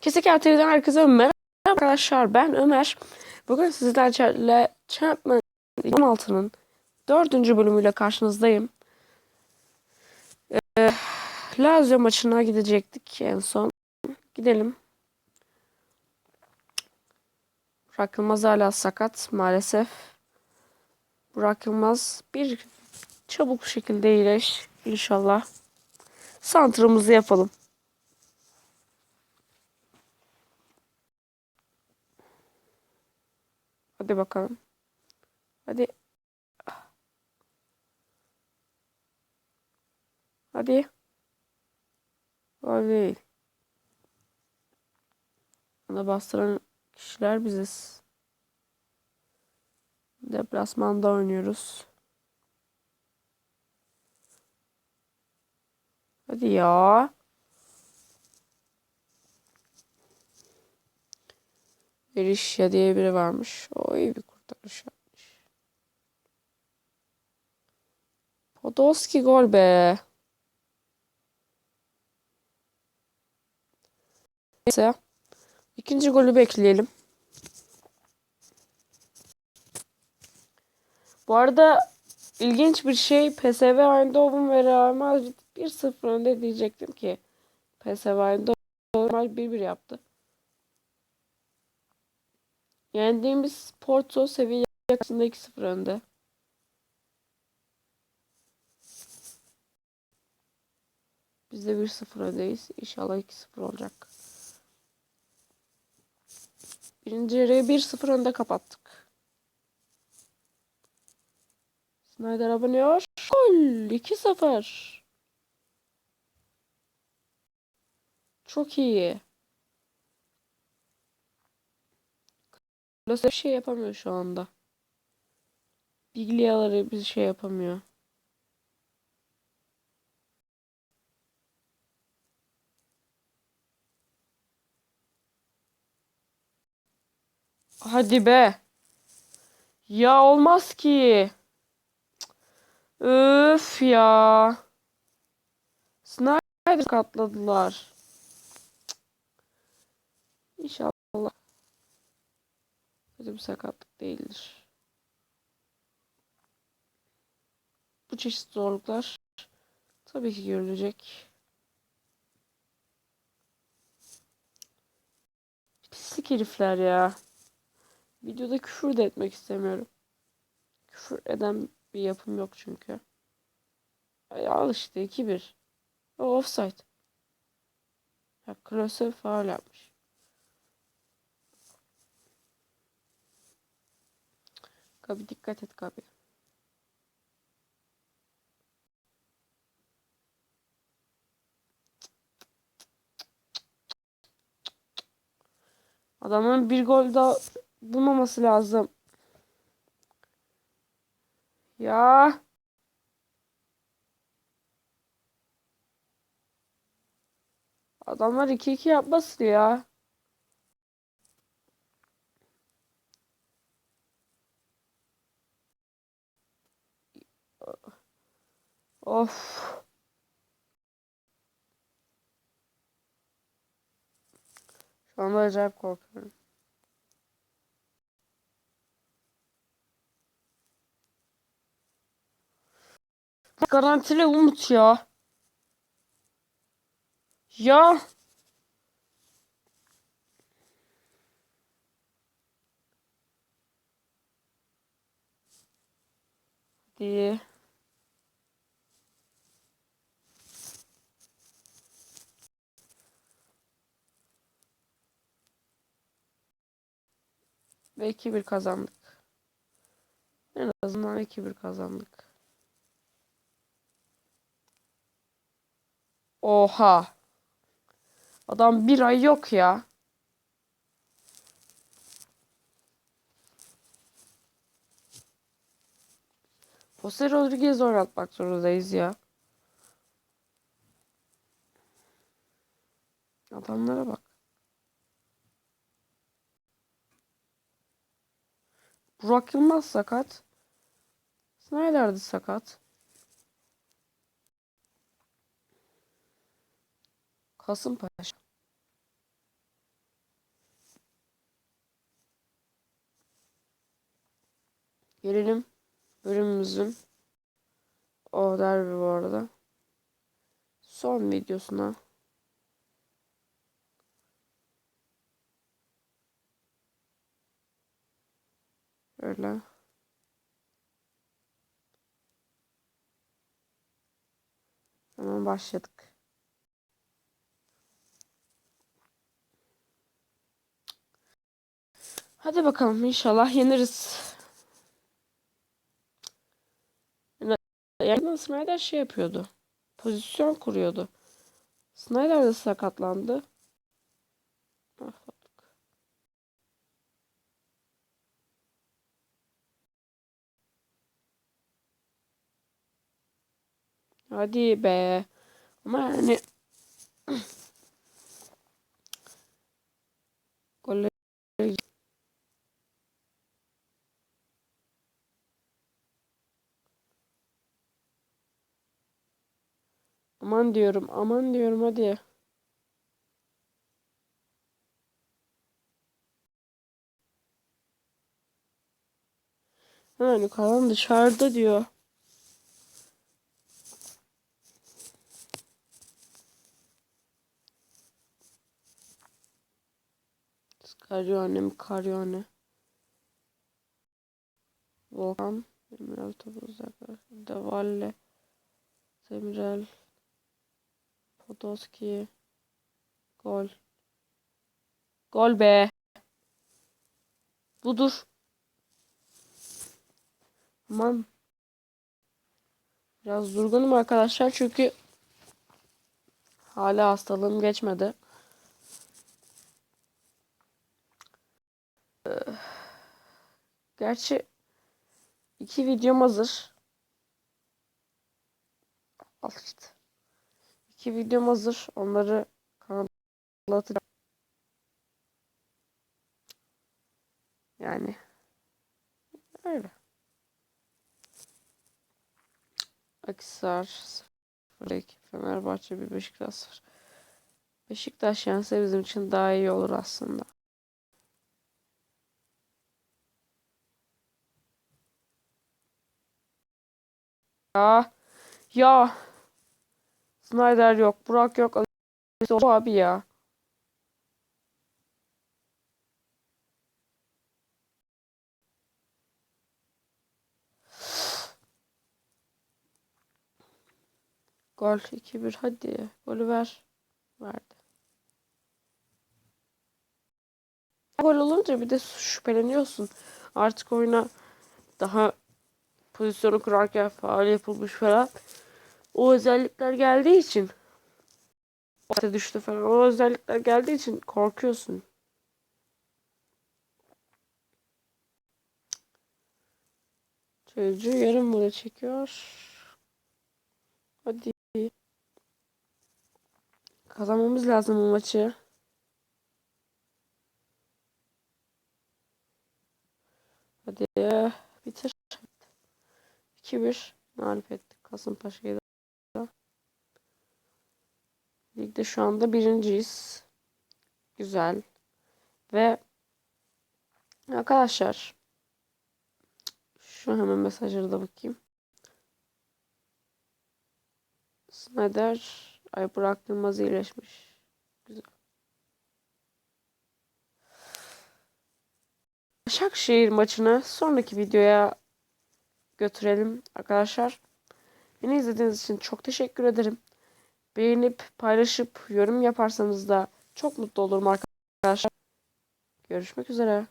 Kesinlikle TV'den herkese merhaba arkadaşlar. Ben Ömer. Bugün sizlerle Champions 16'nın dördüncü bölümüyle karşınızdayım. Ee, Lazio maçına gidecektik en son. Gidelim. Burak Yılmaz hala sakat maalesef. Burak Yılmaz bir çabuk şekilde iyileş inşallah. Santrımızı yapalım. Hadi bakalım. Hadi. Hadi. Gol değil. Ona bastıran kişiler biziz. Deplasmanda oynuyoruz. Hadi ya. Berişya diye biri varmış. O iyi bir kurtarış yapmış. Podolski gol be. Neyse. İkinci golü bekleyelim. Bu arada ilginç bir şey PSV Eindhoven ve Real Madrid 1-0 önde diyecektim ki PSV Eindhoven 1-1 yaptı. Yendiğimiz Porto seviye yakasında 2-0 önde. Biz de 1-0 öndeyiz. İnşallah 2-0 olacak. Birinci yarıyı 1-0 önde kapattık. Snyder abanıyor. Gol! 2-0. Çok iyi. Bir şey yapamıyor şu anda. Bigliaları bir şey yapamıyor. Hadi be. Ya olmaz ki. Öf ya. Snyder katladılar. İnşallah. Kötü bir sakatlık değildir. Bu çeşit zorluklar tabii ki görülecek. Pislik herifler ya. Videoda küfür de etmek istemiyorum. Küfür eden bir yapım yok çünkü. Ay, al işte 2-1. O offside. Ya Klose faul yapmış. Gabi dikkat et Gabi. Adamın bir gol daha bulmaması lazım. Ya. Adamlar 2-2 yapmasın ya. Of. Şu anda acayip korkuyorum. Garantili umut ya. Ya. Hadi. Ve 2-1 kazandık. En azından 2-1 kazandık. Oha. Adam bir ay yok ya. Jose Rodriguez oynatmak zorundayız ya. Adamlara bak. Burak Yılmaz sakat. Snyder de sakat. Kasımpaşa. Gelelim bölümümüzün o derbi bu arada. Son videosuna. Böyle. Hemen başladık. Hadi bakalım inşallah yeniriz. Yani Snyder şey yapıyordu. Pozisyon kuruyordu. Snyder de sakatlandı. Mahvolduk. Hadi be. Ama yani Aman diyorum, aman diyorum hadi. Hemen yukarıdan dışarıda diyor. Karyone mi karyone? Volkan. Demirel topu uzaklar. Devalle. Demirel. Podolski. Gol. Gol be. Budur. Aman. Biraz durgunum arkadaşlar çünkü hala hastalığım geçmedi. Gerçi iki videom hazır. Al işte. İki videom hazır. Onları kanala atacağım. Yani öyle. Akisar 0 Fenerbahçe 1 Beşiktaş 0. Beşiktaş yense bizim için daha iyi olur aslında. Ya ya Snyder yok, Burak yok. O abi ya. Gol 2-1 hadi. Golü ver. Verdi. Gol olunca bir de şüpheleniyorsun. Artık oyuna daha pozisyonu kurarken faal yapılmış falan. O özellikler geldiği için orta düştü falan. O özellikler geldiği için korkuyorsun. Çocuğu yarım burada çekiyor. Hadi. Kazanmamız lazım bu maçı. Hadi bitir. 2-1 mağlup ettik Kasımpaşa'yı da. Ligde şu anda birinciyiz. Güzel. Ve arkadaşlar şu hemen mesajlara da bakayım. Snyder ay Burak Yılmaz iyileşmiş. Güzel. Başakşehir maçını sonraki videoya götürelim arkadaşlar. Beni izlediğiniz için çok teşekkür ederim. Beğenip paylaşıp yorum yaparsanız da çok mutlu olurum arkadaşlar. Görüşmek üzere.